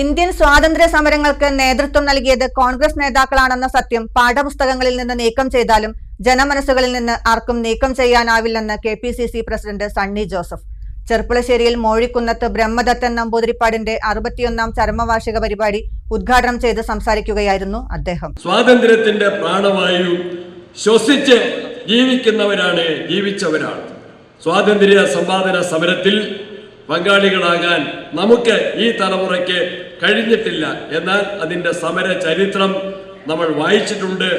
Indian സ്വാതന്ത്ര്യ സമരങ്ങൾക്ക് നേതൃത്വം നൽകിയത് കോൺഗ്രസ് നേതാക്കളാണെന്ന സത്യം പാഠപുസ്തകങ്ങളിൽ നിന്ന് നീക്കം ചെയ്താലും ജനമനസ്സുകളിൽ നിന്ന് ആർക്കും നീക്കം ചെയ്യാനാവില്ലെന്ന് K P C C president Sunny Joseph. ചെർപ്പുളശ്ശേരിയിൽ Mozhikunnath Brahmadathan നമ്പൂതിരിപ്പാടിന്റെ അറുപത്തിയൊന്നാം ചരമവാർഷിക പരിപാടി ഉദ്ഘാടനം ചെയ്ത് സംസാരിക്കുകയായിരുന്നു അദ്ദേഹം. സ്വാതന്ത്ര്യത്തിന്റെ പ്രാണവായു ശ്വസിച്ച് ജീവിക്കുന്നവരാണ് ജീവിച്ചവരാണ്. സ്വാതന്ത്ര്യ സമ്പാദന സമരത്തിൽ പങ്കാളികളാകാൻ നമുക്ക് ഈ തലമുറയ്ക്ക് കഴിഞ്ഞിട്ടില്ല. എന്നാൽ അതിന്റെ സമര ചരിത്രം നമ്മൾ വായിച്ചിട്ടുണ്ട്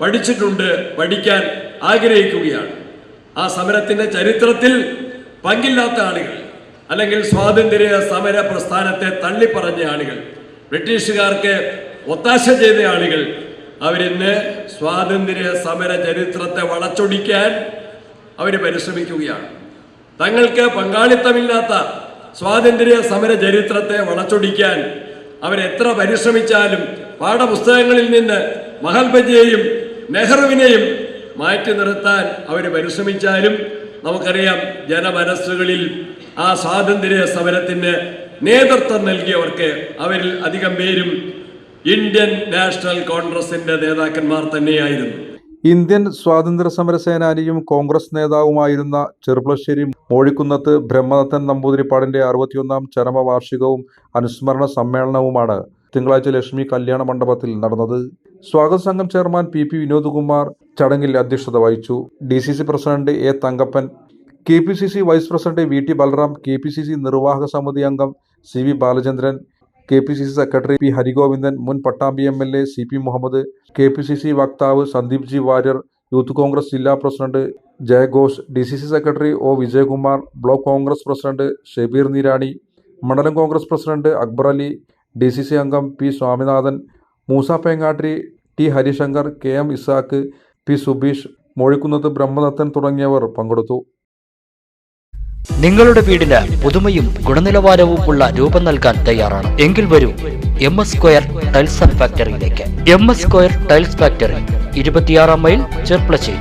പഠിച്ചിട്ടുണ്ട് പഠിക്കാൻ ആഗ്രഹിക്കുകയാണ്. ആ സമരത്തിന്റെ ചരിത്രത്തിൽ പങ്കില്ലാത്ത ആളുകൾ അല്ലെങ്കിൽ സ്വാതന്ത്ര്യ സമര പ്രസ്ഥാനത്തെ തള്ളിപ്പറഞ്ഞ ആളുകൾ ബ്രിട്ടീഷുകാർക്ക് ഒത്താശ ചെയ്ത ആളുകൾ അവരിന്ന് സ്വാതന്ത്ര്യ സമര ചരിത്രത്തെ വളച്ചൊടിക്കാൻ അവർ പരിശ്രമിക്കുകയാണ്. തങ്ങൾക്ക് പങ്കാളിത്തമില്ലാത്ത സ്വാതന്ത്ര്യ സമര ചരിത്രത്തെ വളച്ചൊടിക്കാൻ അവരെത്ര പരിശ്രമിച്ചാലും പാഠപുസ്തകങ്ങളിൽ നിന്ന് മഹൽബജിയെയും നെഹ്റുവിനെയും മാറ്റി നിർത്താൻ അവർ പരിശ്രമിച്ചാലും നമുക്കറിയാം ജനമനസ്സുകളിൽ ആ സ്വാതന്ത്ര്യ സമരത്തിന് നേതൃത്വം നൽകിയവർക്ക് അവരിൽ അധികം പേരും ഇന്ത്യൻ നാഷണൽ കോൺഗ്രസിന്റെ നേതാക്കന്മാർ തന്നെയായിരുന്നു. ഇന്ത്യൻ സ്വാതന്ത്ര്യ സമര സേനാനിയും കോൺഗ്രസ് നേതാവുമായിരുന്ന ചെറുപ്പശ്ശേരി മോഴിക്കുന്നത്ത് ബ്രഹ്മദത്തൻ നമ്പൂതിരിപ്പാടിന്റെ അറുപത്തിയൊന്നാം ചരമവാർഷികവും അനുസ്മരണ സമ്മേളനവുമാണ് തിങ്കളാഴ്ച ലക്ഷ്മി കല്യാണ മണ്ഡപത്തിൽ നടന്നത്. സ്വാഗത സംഘം ചെയർമാൻ പി പി വിനോദ്കുമാർ ചടങ്ങിൽ അധ്യക്ഷത വഹിച്ചു. D C C president A Thankappan K P C C vice president V T Balaram K P C C നിർവാഹക സമിതി അംഗം C V Balachandran K P C C secretary P Harigovindan മുൻ Pattambi M L A C P Muhammad K P C C വക്താവ് Sandeep G Warrier youth Congress ജില്ലാ president ജയഘോഷ് D C C secretary O Vijayakumar block Congress president Shebeer Nirani മണ്ഡലം Congress president Akbar Ali D C C അംഗം P Swaminathan Moosa Pengatti T Harishankar K M Isaac P Subeesh Mozhikkunnath Brahmadathan തുടങ്ങിയവർ പങ്കെടുത്തു. നിങ്ങളുടെ വീടിന് പുതുമയും ഗുണനിലവാരവും ഉള്ള രൂപം നൽകാൻ തയ്യാറാണ്. എങ്കിൽ വരൂ M S square tiles and ഫാക്ടറിയിലേക്ക് M S square tiles factory ഇരുപത്തിയാറാം മൈൽ ചെർപ്പളശ്ശേരി.